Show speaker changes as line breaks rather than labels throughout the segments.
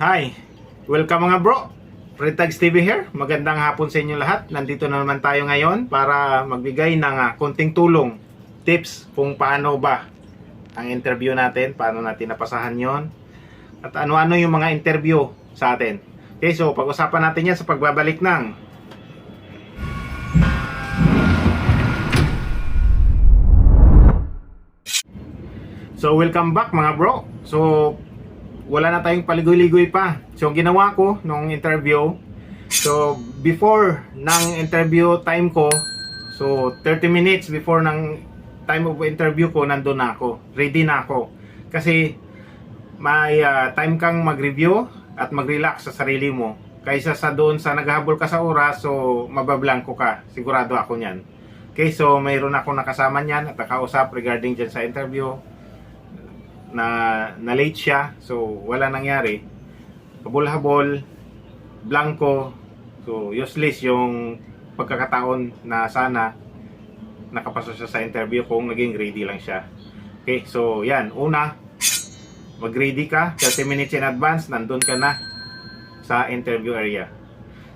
Hi! Welcome mga bro! Retags TV here. Magandang hapon sa inyo lahat. Nandito na naman tayo ngayon para magbigay ng ah, konting tulong, tips kung paano ba ang interview natin, paano natin napasahan yon at ano-ano yung mga interview sa atin. Okay, so pag-usapan natin yan sa pagbabalik ng So welcome back mga bro. So wala na tayong paligoy-ligoy pa. So ginawa ko nung interview, so before ng interview time ko, so 30 minutes before ng time of interview ko, nandun na ako. Ready na ako. Kasi may ah, time kang mag-review at mag-relax sa sarili mo. Kaysa sa doon sa naghahabol ka sa oras, so mabablangko ka. Sigurado ako niyan. Okay, so mayroon ako nakasama niyan at nakausap regarding dyan sa interview na na late siya. So wala nangyari. Habol-habol blanco. So useless yung pagkakataon na sana nakapasa siya sa interview kung naging ready lang siya. Okay so yan. Una mag ready ka. 30 minutes in advance nandun ka na sa interview area.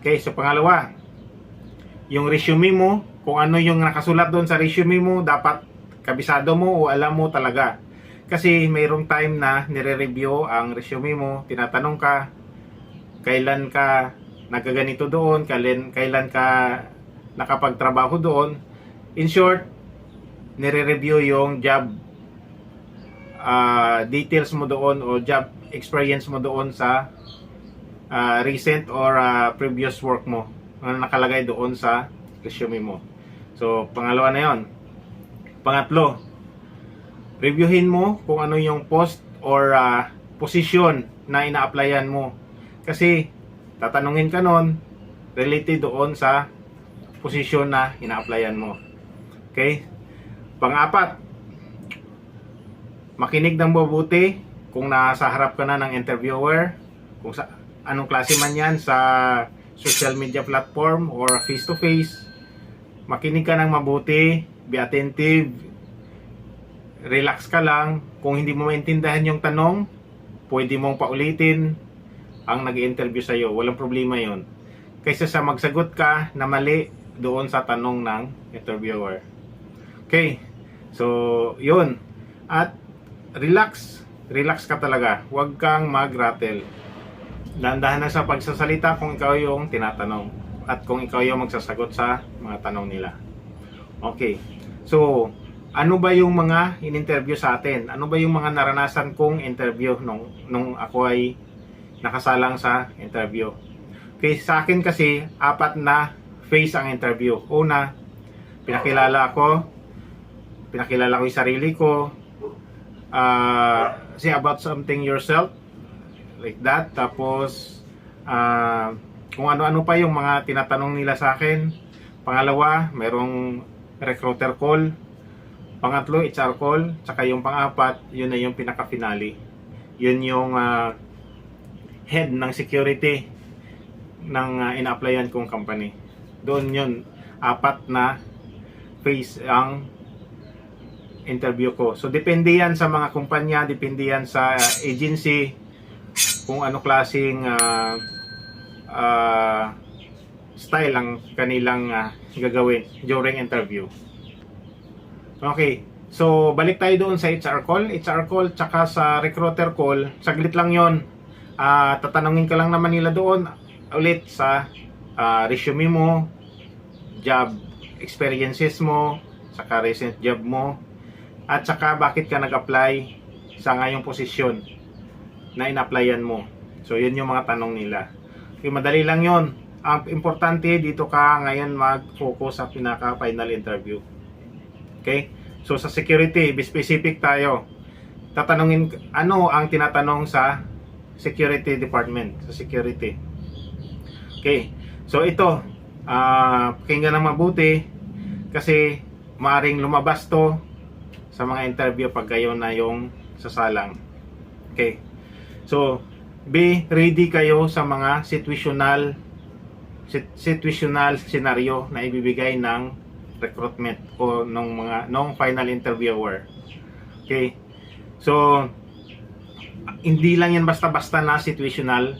Okay so pangalawa yung resume mo kung ano yung nakasulat doon sa resume mo dapat kabisado mo o alam mo talaga kasi mayroong time na nire-review ang resume mo, tinatanong ka kailan ka nagaganito doon, kailan, kailan ka nakapagtrabaho doon. In short, nire-review yung job ah, details mo doon o job experience mo doon sa ah, recent or ah, previous work mo na nakalagay doon sa resume mo. So, pangalawa na yon. Pangatlo, reviewin mo kung ano yung post or ah, position na ina-applyan mo. Kasi tatanungin ka nun related doon sa position na ina-applyan mo. Okay? Pang-apat, makinig ng mabuti kung nasa harap ka na ng interviewer, kung sa anong klase man yan sa social media platform or face to face, makinig ka ng mabuti, be attentive, relax ka lang. Kung hindi mo maintindihan yung tanong, pwede mong paulitin ang nag-interview sa iyo. Walang problema yon. Kaysa sa magsagot ka na mali doon sa tanong ng interviewer. Okay. So, yun. At relax. Relax ka talaga. Huwag kang mag-rattle. Dahan-dahan na sa pagsasalita kung ikaw yung tinatanong. At kung ikaw yung magsasagot sa mga tanong nila. Okay. So, ano ba yung mga in-interview sa atin? Ano ba yung mga naranasan kong interview nung, nung ako ay nakasalang sa interview? Okay, sa akin kasi, apat na phase ang interview. Una, pinakilala ako, pinakilala ko yung sarili ko, uh, say about something yourself, like that. Tapos, uh, kung ano-ano pa yung mga tinatanong nila sa akin. Pangalawa, merong recruiter call. Pangatlo, HR call. Tsaka yung pang-apat, yun na yung pinaka-finale. Yun yung ah, head ng security ng uh, ina-applyan kong company. Doon yun, apat na phase ang interview ko. So, depende yan sa mga kumpanya, depende yan sa uh, agency, kung ano klaseng ah, ah, style ang kanilang ah, gagawin during interview. Okay. So, balik tayo doon sa HR call. HR call tsaka sa recruiter call. Saglit lang yon. Ah, tatanungin ka lang naman nila doon ulit sa ah, resume mo, job experiences mo, saka recent job mo, at saka bakit ka nag-apply sa ngayong posisyon na in-applyan mo. So, yun yung mga tanong nila. Okay, madali lang yon. Ang importante, dito ka ngayon mag-focus sa pinaka-final interview. Okay? So sa security, specific tayo. Tatanungin ano ang tinatanong sa security department, sa security. Okay. So ito, ah pakinggan ng mabuti kasi maaring lumabas to sa mga interview pag kayo na yung sasalang. Okay. So, be ready kayo sa mga situational sit- situational scenario na ibibigay ng recruitment o nung mga nung final interviewer. Okay? So hindi lang yan basta-basta na situational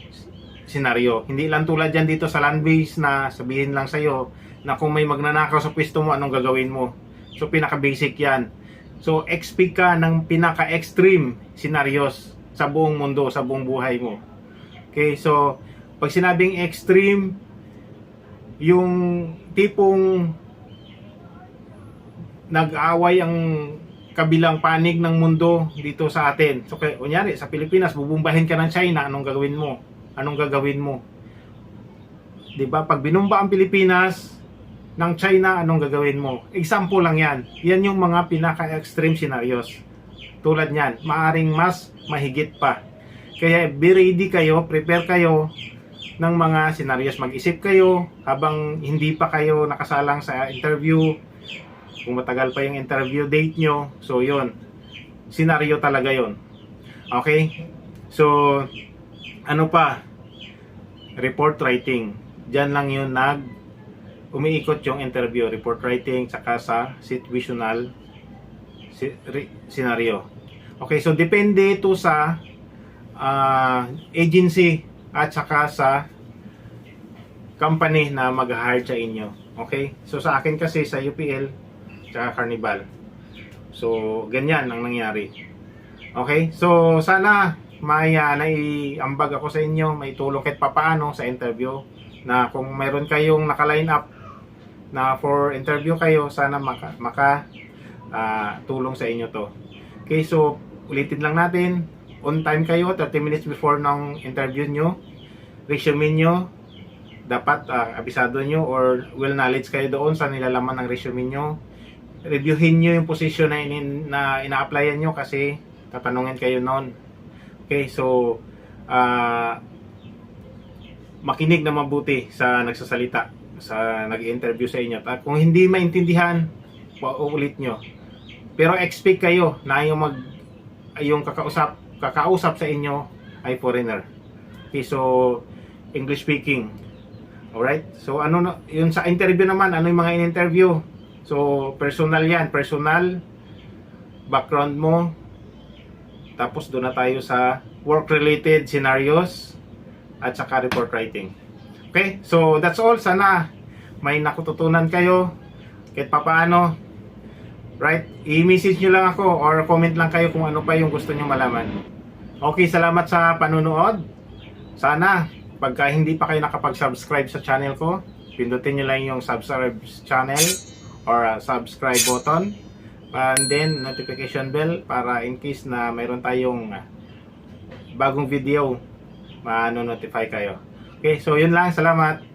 scenario. Hindi lang tulad yan dito sa land base na sabihin lang sa'yo na kung may magnanakaw sa pwesto mo, anong gagawin mo. So, pinaka-basic yan. So, expect ka ng pinaka-extreme scenarios sa buong mundo, sa buong buhay mo. Okay, so, pag sinabing extreme, yung tipong nag-away ang kabilang panig ng mundo dito sa atin. So, kaya, kunyari, sa Pilipinas, bubumbahin ka ng China, anong gagawin mo? Anong gagawin mo? ba? Pag binumba ang Pilipinas ng China, anong gagawin mo? Example lang 'yan. Yan yung mga pinaka-extreme scenarios. Tulad niyan, maaring mas mahigit pa. Kaya be ready kayo, prepare kayo ng mga scenarios. Mag-isip kayo habang hindi pa kayo nakasalang sa interview. Kung matagal pa yung interview date nyo. So, yun. Scenario talaga yon Okay? So, ano pa? Report writing. Diyan lang yun nag umiikot yung interview. Report writing saka sa situational scenario. Okay, so depende ito sa ah, agency at saka sa company na mag-hire sa inyo. Okay? So sa akin kasi sa UPL tsaka Carnival. So ganyan ang nangyari. Okay? So sana may uh, naiambag ako sa inyo, may tulong kahit papaano sa interview na kung mayroon kayong naka-line up na for interview kayo, sana maka, maka ah, tulong sa inyo to. Okay, so ulitin lang natin, on time kayo, 30 minutes before ng interview nyo, resume nyo, dapat ah, abisado nyo or well knowledge kayo doon sa nilalaman ng resume nyo. Reviewin nyo yung position na, in, na ina-applyan nyo kasi tatanungin kayo noon. Okay, so ah makinig na mabuti sa nagsasalita sa nag-interview sa inyo. At kung hindi maintindihan, pauulit nyo. Pero expect kayo na yung mag yung kakausap kakausap sa inyo ay foreigner. Okay, so English speaking. Alright? So ano yun sa interview naman, ano yung mga in-interview? So personal yan, personal background mo. Tapos doon na tayo sa work related scenarios at saka report writing. Okay? So that's all. Sana may nakututunan kayo kahit papaano. Right? I-message nyo lang ako or comment lang kayo kung ano pa yung gusto nyo malaman. Okay, salamat sa panunood. Sana, pagka hindi pa kayo nakapag-subscribe sa channel ko, pindutin nyo lang yung subscribe channel or uh, subscribe button. And then, notification bell para in case na mayroon tayong bagong video, ma-notify kayo. Okay, so yun lang. Salamat.